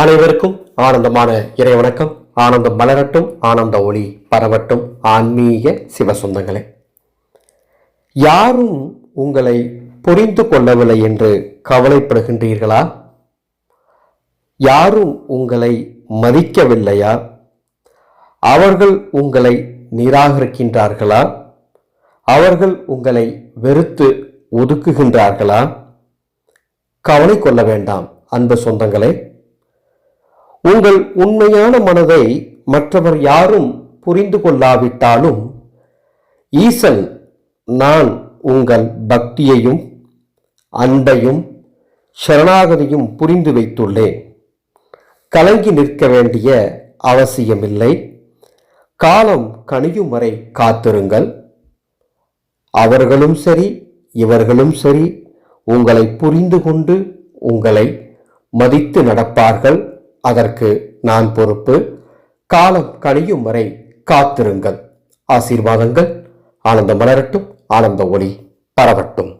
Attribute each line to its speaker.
Speaker 1: அனைவருக்கும் ஆனந்தமான இறை வணக்கம். ஆனந்தம் மலரட்டும் ஆனந்த ஒளி பரவட்டும். ஆன்மீக சிவசொந்தங்களே யாரும் உங்களை புரிந்து கொள்ளவில்லை என்று கவலைப்படுகின்றீர்களா? யாரும் உங்களை மதிக்கவில்லையா? அவர்கள் உங்களை நிராகரிக்கின்றார்களா? அவர்கள் உங்களை வெறுத்து ஒதுக்குகின்றார்களா? கவலை கொள்ள வேண்டாம் அன்பு சொந்தங்களே. உங்கள் உண்மையான மனதை மற்றவர் யாரும் புரிந்து கொள்ளாவிட்டாலும் ஈசன் நான் உங்கள் பக்தியையும் அன்பையும் சரணாகதியும் புரிந்து வைத்துள்ளேன். கலங்கி நிற்க வேண்டிய அவசியமில்லை. காலம் கனியும் வரை காத்திருங்கள். அவர்களும் சரி இவர்களும் சரி உங்களை புரிந்து கொண்டு உங்களை மதித்து நடப்பார்கள். அதற்கு நான் பொறுப்பு. காலம் கழியும் வரை காத்திருங்கள். ஆசீர்வாதங்கள் ஆனந்த மலரட்டும் ஆனந்த ஒளி பரவட்டும்.